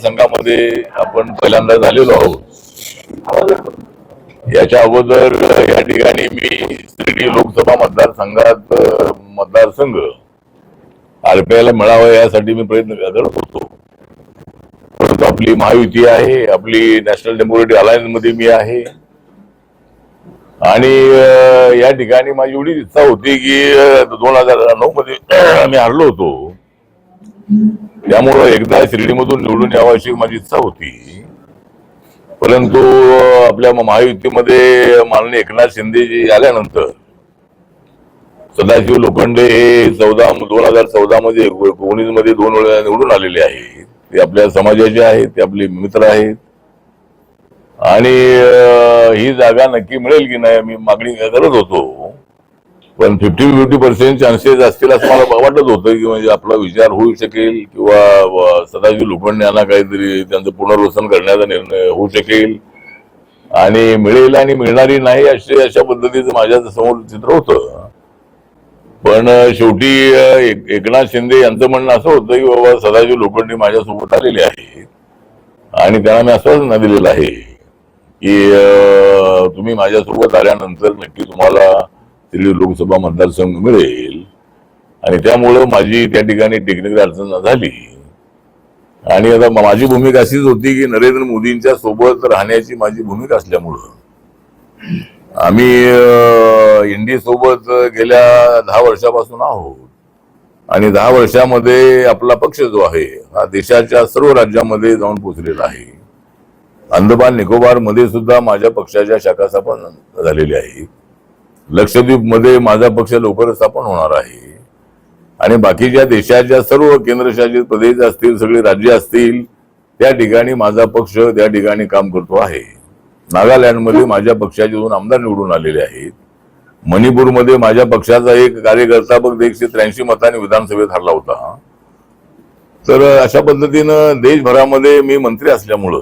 संघामध्ये आपण पहिल्यांदा झालेलो आहोत. याच्या अगोदर या ठिकाणी मी शिर्डी लोकसभा मतदारसंघात मतदारसंघ आरपीआयला मिळावा यासाठी मी प्रयत्न करत होतो. परंतु आपली महायुती आहे आपली नॅशनल डेमोक्रेटिक अलायन्समध्ये मी आहे. आणि या ठिकाणी माझी एवढीच इच्छा होती की दोन हजार नऊ मध्ये मी हरलो होतो. त्यामुळं एकदा शिर्डीमधून निवडून यावं अशी माझी इच्छा होती. परंतु आपल्या महायुतीमध्ये माननीय एकनाथ शिंदेजी आल्यानंतर सदाशिव लोखंडे हे चौदा दोन हजार चौदा मध्ये एकोणीसमध्ये दोन वेळा निवडून आलेले आहेत. ते आपल्या समाजाचे आहेत ते आपले मित्र आहेत. आणि ही जागा नक्की मिळेल की नाही मी मागणी करत होतो. पण फिफ्टी फिफ्टी पर्सेंट चान्सेस असतील असं मला वाटत होतं की म्हणजे आपला विचार होऊ शकेल किंवा व सदाशिव लोखंडे यांना काहीतरी त्यांचं पुनर्वसन करण्याचा निर्णय होऊ शकेल. आणि मिळेल आणि मिळणारी नाही असे अशा पद्धतीचं माझ्यासमोर चित्र होतं. पण शेवटी एकनाथ शिंदे यांचं म्हणणं असं होतं की बाबा सदाशिव लोखंडे माझ्यासोबत आलेले आहेत. आणि त्यांना मी आश्वासन दिलेलं आहे की तुम्ही माझ्यासोबत आल्यानंतर नक्की तुम्हाला दिल्ली लोकसभा मतदारसंघ मिळेल. आणि त्यामुळं माझी त्या ठिकाणी टेक्निकल अडचण झाली. आणि आता माझी भूमिका अशीच होती की नरेंद्र मोदींच्या सोबत राहण्याची माझी भूमिका असल्यामुळं. आम्ही इंडी सोबत गेल्या दहा वर्षापासून आहोत. आणि दहा वर्षामध्ये आपला पक्ष जो आहे हा देशाच्या सर्व राज्यामध्ये जाऊन पोहोचलेला आहे. अंदमान निकोबारमध्ये सुद्धा माझ्या पक्षाच्या शाखा स्थापन झालेल्या आहे लक्षद्वीपमध्ये माझा पक्ष लवकरच स्थापन होणार आहे. आणि बाकीच्या देशाच्या सर्व केंद्रशासित प्रदेश असतील सगळे राज्य असतील त्या ठिकाणी माझा पक्ष त्या ठिकाणी काम करतो आहे. नागालँडमध्ये माझ्या पक्षाचे दोन आमदार निवडून आलेले आहेत. मणिपूरमध्ये माझ्या पक्षाचा एक कार्यकर्ता फक्त एकशे त्र्याऐंशी मतांनी विधानसभेत हरला होता. तर अशा पद्धतीनं देशभरामध्ये मी मंत्री असल्यामुळं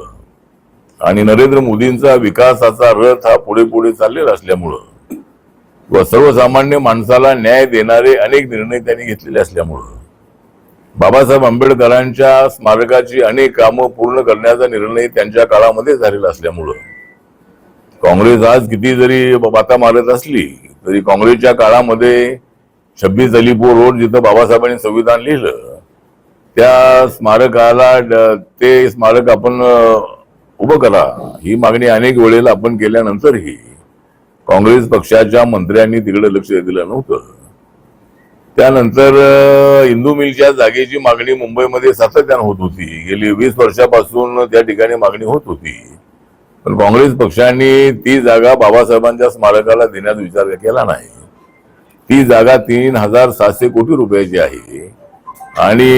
आणि नरेंद्र मोदींचा विकासाचा रथ हा पुढे पुढे चाललेला असल्यामुळं व सर्वसामान्य माणसाला न्याय देणारे अनेक निर्णय त्यांनी घेतलेले असल्यामुळं. बाबासाहेब आंबेडकरांच्या स्मारकाची अनेक कामं पूर्ण करण्याचा निर्णय त्यांच्या काळामध्ये झालेला असल्यामुळं. काँग्रेस आज किती जरी बाता मारत असली तरी काँग्रेसच्या काळामध्ये छब्बीस अलीपूर रोड जिथं बाबासाहेबांनी संविधान लिहिलं त्या स्मारकाला ते स्मारक आपण उभं करा. ही मागणी अनेक वेळेला आपण केल्यानंतरही काँग्रेस पक्षाच्या मंत्र्यांनी तिकडे लक्ष दिलं नव्हतं. त्यानंतर इंदू मिलच्या जागेची मागणी मुंबईमध्ये सातत्यानं होत होती. गेली वीस वर्षापासून त्या ठिकाणी मागणी होत होती. पण काँग्रेस पक्षाने ती जागा बाबासाहेबांच्या स्मारकाला देण्याचा विचार केला नाही. ती जागा तीन हजार सातशे कोटी रुपयाची आहे. आणि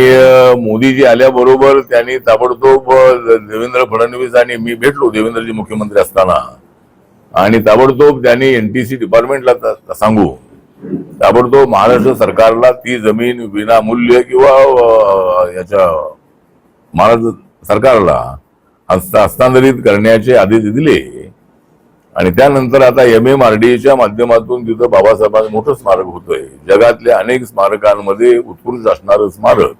मोदीजी आल्याबरोबर त्यांनी ताबडतोब देवेंद्र फडणवीस आणि मी भेटलो देवेंद्रजी मुख्यमंत्री असताना. आणि ताबडतोब त्यांनी एनटीसी डिपार्टमेंटला सांगू. ताबडतोब महाराष्ट्र सरकारला ती जमीन विनामूल्य किंवा याच्या महाराष्ट्र सरकारला हस्तांतरित करण्याचे आदेश दिले. आणि त्यानंतर आता एम एम आर डीच्या माध्यमातून तिथं बाबासाहेबांचं मोठं स्मारक होतंय. जगातल्या अनेक स्मारकांमध्ये उत्कृष्ट असणारं स्मारक.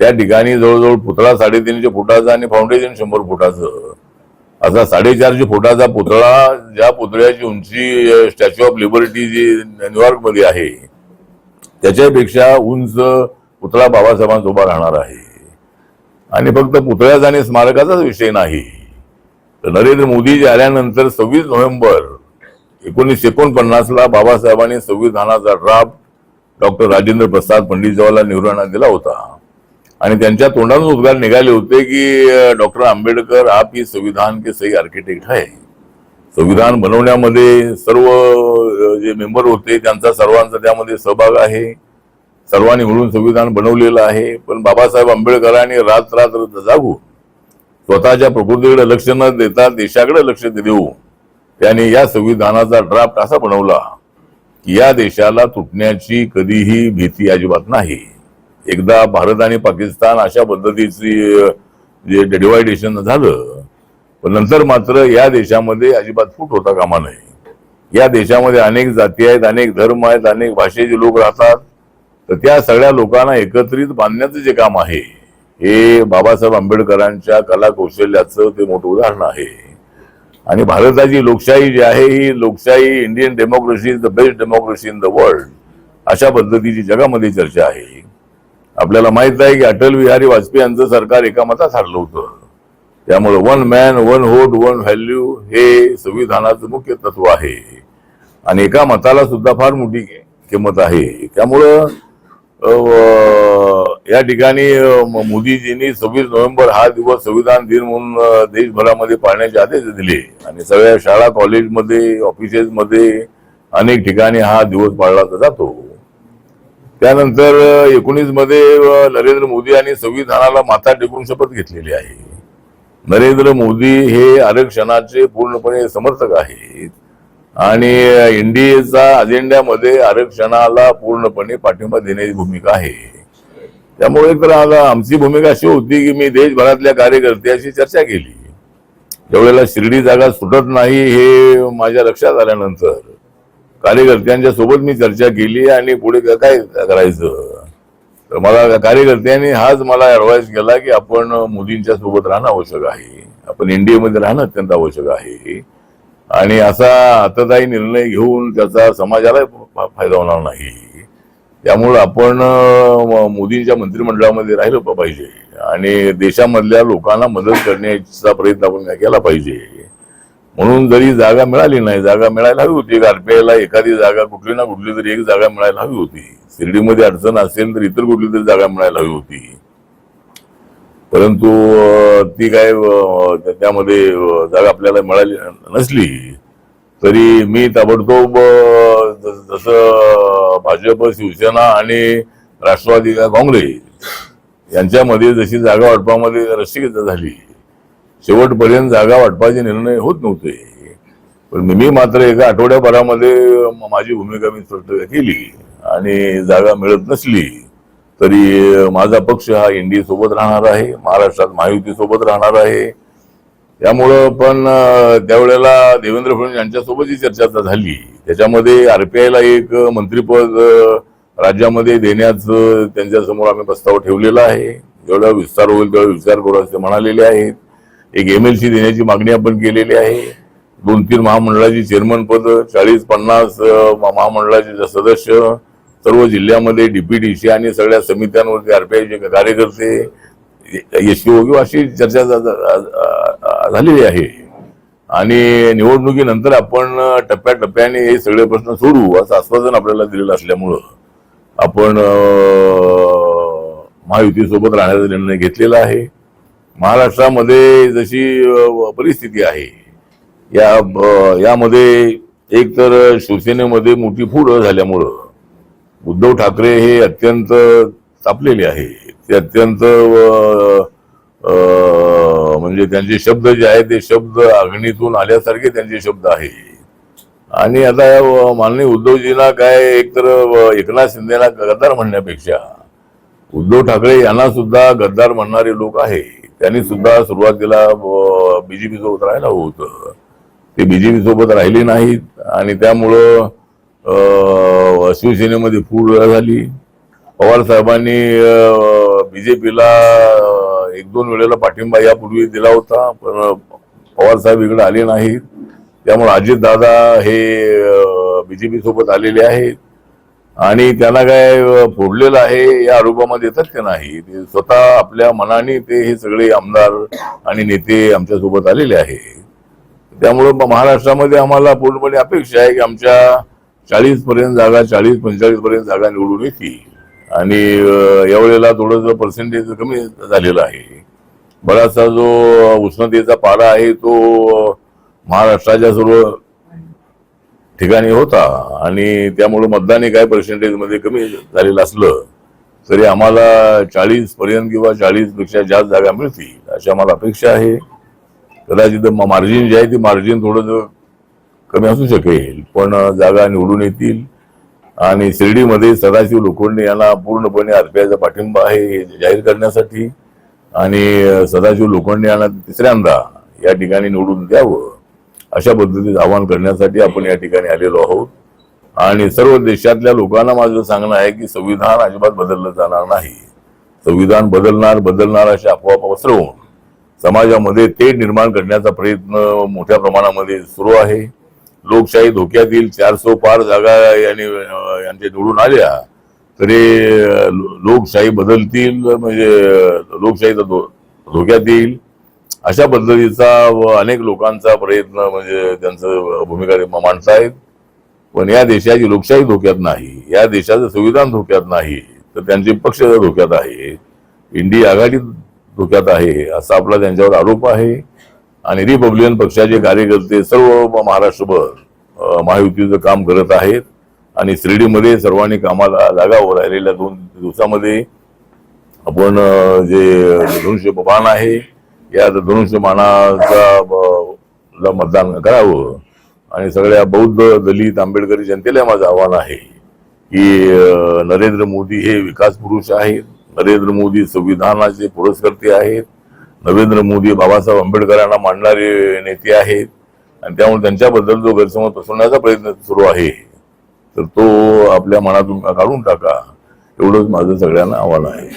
त्या ठिकाणी जवळजवळ पुतळा साडेतीनशे फुटाचा आणि फाउंडेशन शंभर फुटाचं. असा साडेचारशे फुटाचा पुतळा ज्या पुतळ्याची उंची स्टॅच्यू ऑफ लिबर्टी जी न्यूयॉर्कमध्ये आहे त्याच्यापेक्षा उंच पुतळा बाबासाहेबांचा उभा राहणार आहे. आणि फक्त पुतळ्याचा आणि स्मारकाचाच विषय नाही. तर नरेंद्र मोदी जे आल्यानंतर सव्वीस नोव्हेंबर एकोणीसशे एकोणपन्नास ला बाबासाहेबांनी संविधानाचा ड्राफ्ट डॉक्टर राजेंद्र प्रसाद पंडित जवाहरलाल नेहरूंना दिला होता. आणि त्यांच्या तोंडातून उद्गार निघाले होते की डॉक्टर आंबेडकर आप ही संविधान के सही आर्किटेक्ट आहे संविधान बनवण्यामध्ये सर्व जे मेंबर होते त्यांचा सर्वांचा त्यामध्ये सहभाग आहे. सर्वांनी मिळून संविधान बनवलेलं आहे. पण बाबासाहेब आंबेडकरांनी रात रात्र जागून स्वतःच्या प्रकृतीकडे लक्ष न देता देशाकडे लक्ष देऊ. त्यांनी या संविधानाचा ड्राफ्ट असा बनवला की या देशाला तुटण्याची कधीही भीती अजिबात नाही. एकदा भारत आणि पाकिस्तान अशा पद्धतीची जे डिवायडेशन झालं पण नंतर मात्र या देशामध्ये अजिबात फूट होता कामा नये. या देशामध्ये अनेक जाती आहेत अनेक धर्म आहेत अनेक भाषेचे लोक राहतात. तर त्या सगळ्या लोकांना एकत्रित बांधण्याचं जे काम आहे हे बाबासाहेब आंबेडकरांच्या कला कौशल्याचं ते मोठं उदाहरण आहे. आणि भारताची लोकशाही जी आहे ही लोकशाही Indian democracy is the best democracy in the world अशा पद्धतीची जगामध्ये चर्चा आहे. आपल्याला माहीत आहे की अटल बिहारी वाजपेयी यांचं सरकार एका मतात हरलं होतं. त्यामुळे one man one vote one value हे संविधानाचं मुख्य तत्व आहे. आणि एका मताला सुद्धा फार मोठी किंमत आहे. त्यामुळं या ठिकाणी मोदीजींनी सव्वीस नोव्हेंबर हा दिवस संविधान दिन म्हणून देशभरामध्ये पाळण्याचे आदेश दिले. आणि सगळ्या शाळा कॉलेजमध्ये ऑफिसेसमध्ये अनेक ठिकाणी हा दिवस पाळला जातो. त्यानंतर एकोणीसमध्ये नरेंद्र मोदी यांनी संविधानाला माथा टेकून शपथ घेतलेली आहे. नरेंद्र मोदी हे आरक्षणाचे पूर्णपणे समर्थक आहेत आणि एनडीएचा अजेंड्यामध्ये आरक्षणाला पूर्णपणे पाठिंबा देण्याची भूमिका आहे. त्यामुळे तर आता आमची भूमिका अशी होती की मी देशभरातल्या कार्यकर्त्याशी चर्चा केली. ज्यावेळेला शिर्डी जागा सुटत नाही हे माझ्या लक्षात आल्यानंतर कार्यकर्त्यांच्या सोबत मी चर्चा केली आणि पुढे काय करायचं? तर मला कार्यकर्त्यांनी हाच मला ऍडवाइस केला की आपण मोदींच्या सोबत राहणं आवश्यक आहे. आपण एनडीएमध्ये राहणं अत्यंत आवश्यक आहे. आणि असा हातदायी निर्णय घेऊन त्याचा समाजाला फायदा होणार नाही. त्यामुळं आपण मोदींच्या मंत्रिमंडळामध्ये राहिलं पाहिजे. आणि देशामधल्या लोकांना मदत करण्याचा प्रयत्न आपण केला पाहिजे? म्हणून जरी जागा मिळाली नाही जागा मिळायला हवी होती. आरपीआयला एखादी जागा कुठली ना कुठली तरी एक जागा मिळायला हवी होती. शिर्डीमध्ये अडचण असेल तर इतर कुठली तरी जागा मिळायला हवी होती. परंतु ती काय त्यामध्ये जागा आपल्याला मिळाली नसली तरी मी ताबडतोब जसं भाजप शिवसेना आणि राष्ट्रवादी काँग्रेस यांच्यामध्ये जशी जागा वाटपामध्ये रस्सीगत झाली शेवटपर्यंत जागा वाटपाचे निर्णय होत नव्हते. पण मी- मात्र एका आठवड्याभरामध्ये माझी भूमिका मी स्पष्ट केली आणि जागा मिळत नसली तरी माझा पक्ष हा एनडीए सोबत राहणार आहे महाराष्ट्रात महायुती सोबत राहणार आहे. त्यामुळं पण त्यावेळेला देवेंद्र फडणवीस यांच्यासोबतही चर्चा झाली. त्याच्यामध्ये आरपीआयला एक मंत्रीपद राज्यामध्ये देण्याचं त्यांच्यासमोर आम्ही प्रस्ताव ठेवलेला आहे. जेवढा विस्तार होईल तेवढा विचार करू असे म्हणालेले आहेत. एक एमएलसी देण्याची मागणी आपण केलेली आहे. दोन तीन महामंडळाची चेअरमन पद चाळीस पन्नास महामंडळाचे सदस्य सर्व जिल्ह्यामध्ये डीपीडीसी आणि सगळ्या समित्यांवरती आरपीआयचे कार्यकर्ते यशवी अशी चर्चा झालेली आहे. आणि निवडणुकीनंतर आपण टप्प्याटप्प्याने हे सगळे प्रश्न सोडवू असं आश्वासन आपल्याला दिलेलं असल्यामुळं आपण महायुतीसोबत राहण्याचा निर्णय घेतलेला आहे. महाराष्ट्रामध्ये जशी परिस्थिती आहे या यामध्ये एक तर शिवसेनेमध्ये मोठी फूड झाल्यामुळं उद्धव ठाकरे हे अत्यंत तापलेले आहे ते अत्यंत म्हणजे त्यांचे शब्द जे आहेत ते शब्द अग्नीतून आल्यासारखे त्यांचे शब्द आहे आणि आता माननीय उद्धवजींना काय एकतर एकनाथ शिंदेला गद्दार म्हणण्यापेक्षा उद्धव ठाकरे यांना सुद्धा गद्दार म्हणणारे लोक आहे त्यांनी सुद्धा सुरुवातीला बीजेपी सोबत राहायला हवं होतं. ते बीजेपी सोबत राहिले नाहीत आणि त्यामुळं शिवसेनेमध्ये फूट झाली. पवार साहेबांनी बीजेपीला एक दोन वेळेला पाठिंबा यापूर्वी दिला होता पण पवार साहेब इकडे आले नाहीत. त्यामुळे अजित दादा हे बीजेपी सोबत आलेले आहेत. आणि त्यांना काय फोडलेलं आहे या आरोपामध्ये का नाही? ते स्वतः आपल्या मनाने ते हे सगळे आमदार आणि नेते आमच्यासोबत आलेले आहेत त्यामुळे महाराष्ट्रामध्ये आम्हाला पूर्णपणे अपेक्षा आहे की आमच्या चाळीस पर्यंत जागा चाळीस पंचेचाळीस पर्यंत जागा निवडून येतील. आणि यावेळेला थोडंसं पर्सेंटेज कमी झालेलं आहे. बराचसा जो उष्णतेचा पारा आहे तो महाराष्ट्राच्या सर्व ठिकाणी होता. आणि त्यामुळे हे काय पर्सेंटेजमध्ये कमी झालेलं असलं तरी आम्हाला चाळीस पर्यंत किंवा चाळीसपेक्षा जास्त जागा मिळतील अशी आम्हाला अपेक्षा आहे. कदाचित मार्जिन जे आहे ते मार्जिन थोडं कमी असू शकेल पण जागा निवडून येतील. आणि शिर्डीमध्ये सदाशिव लोखंडे यांना पूर्णपणे आरपीआयचा पाठिंबा आहे हे जाहीर करण्यासाठी. आणि सदाशिव लोखंडे यांना तिसऱ्यांदा या ठिकाणी निवडून द्यावं. अशा पद्धतीचं आवाहन करण्यासाठी आपण या ठिकाणी आलेलो आहोत. आणि सर्व देशातल्या लोकांना माझं सांगणं आहे की संविधान अजिबात बदललं जाणार नाही. संविधान बदलणार बदलणार अशा अफवा पसरवून समाजामध्ये ते निर्माण करण्याचा प्रयत्न मोठ्या प्रमाणामध्ये सुरू आहे. लोकशाही धोक्यात येईल चारसो पार जागा यांनी यांच्या निवडून आल्या तरी लो- लोकशाही बदलतील म्हणजे लोकशाहीचा धो- धोक्यात येईल. अशा पद्धतीचा व अनेक लोकांचा प्रयत्न म्हणजे त्यांचं भूमिका माणसं मांडतायत. पण या देशाची लोकशाही धोक्यात नाही. या देशाचं संविधान धोक्यात नाही. तर त्यांचे पक्ष धोक्यात आहे. इंडिया आघाडी धोक्यात आहे असा आपला त्यांच्यावर आरोप आहे. आणि रिपब्लिकन पक्षाचे कार्यकर्ते सर्व महाराष्ट्रभर महायुतीचं काम करत आहेत. आणि शिर्डीमध्ये सर्वांनी कामाला जागावर राहिलेल्या दोन दिवसामध्ये आपण जे जे पान आहे या धनुष्यमानाचा ला मतदान करावं. आणि सगळ्या बौद्ध दलित आंबेडकरी जनतेला माझं आव्हान आहे की नरेंद्र मोदी हे विकास पुरुष आहेत. नरेंद्र मोदी संविधानाचे पुरस्कर्ते आहेत. नरेंद्र मोदी बाबासाहेब आंबेडकरांना मांडणारे नेते आहेत. आणि त्यामुळे त्यांच्याबद्दल जो गैरसमज पसरवण्याचा प्रयत्न सुरू आहे तर तो आपल्या मनातून काढून टाका. एवढंच माझं सगळ्यांना आव्हान आहे.